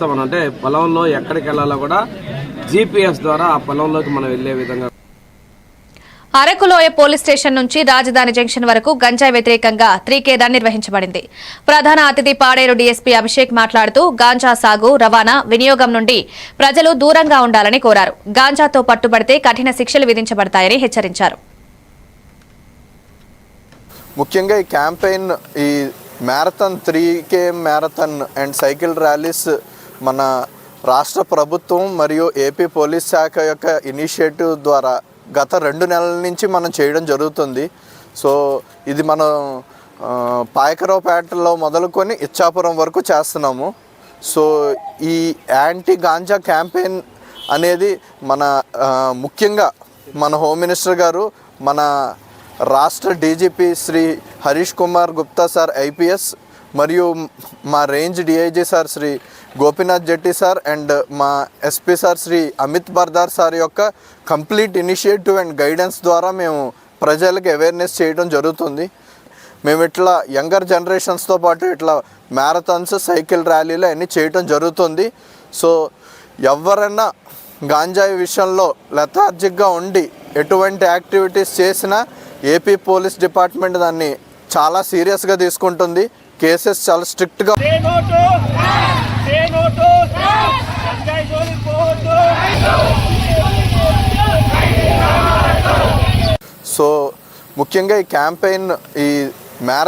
చేస్తామని అంటే పొలంలో ఎక్కడికి వెళ్ళాలో కూడా జీపీఎస్ ద్వారా ఆ పొలంలోకి మనం వెళ్ళే విధంగా అరకులోయ పోలీస్ స్టేషన్ నుంచి రాజధాని జంక్షన్ వరకు గంజాయి వ్యతిరేకంగా త్రీకేదా నిర్వహించబడింది. ప్రధాన అతిథి పాడేరు డీఎస్పీ అభిషేక్ మాట్లాడుతూ గాంజా సాగు రవాణా వినియోగం నుండి ప్రజలు దూరంగా ఉండాలని కోరారు. గాంజాతో పట్టుబడితే కఠిన శిక్షలు విధించబడతాయని హెచ్చరించారు. ముఖ్యంగా ఈ క్యాంపెయిన్ ఈ marathon three KM marathon and cycle rallies మన రాష్ట్ర ప్రభుత్వం మరియు ఏపీ పోలీస్ శాఖ యొక్క ఇనిషియేటివ్ ద్వారా గత రెండు నెలల నుంచి మనం చేయడం జరుగుతుంది. సో ఇది మనం పాయకరావుపేటలో మొదలుకొని ఇచ్చాపురం వరకు చేస్తున్నాము. సో ఈ యాంటీ గాంజా క్యాంపెయిన్ అనేది మన ముఖ్యంగా మన హోమ్ మినిస్టర్ గారు మన రాష్ట్ర DGP Shri Harish Kumar Gupta sir IPS మరియు మా range DIG sir Shri Gopinath Jetti sir and మా SP sir Shri Amit Bardar sir యొక్క కంప్లీట్ ఇనిషియేటివ్ అండ్ గైడెన్స్ ద్వారా మేము ప్రజలకు అవేర్నెస్ చేయడం జరుగుతుంది. మేము ఇట్లా యంగర్ జనరేషన్స్తో పాటు ఇట్లా మ్యారథాన్స్ సైకిల్ ర్యాలీలు అన్నీ చేయటం జరుగుతుంది. సో ఎవరైనా గాంజాయి విషయంలో లెథార్జిక్గా ఉండి ఎటువంటి యాక్టివిటీస్ చేసినా ఏపీ పోలీస్ డిపార్ట్మెంట్ దాన్ని చాలా సీరియస్గా తీసుకుంటుంది. కేసెస్ చాలా స్ట్రిక్ట్గా సే నోటు? సే నోటు? గంజాయి జోలికి పోవద్దు. సో ముఖ్యంగా ఈ క్యాంపెయిన్ ఈ మ్యార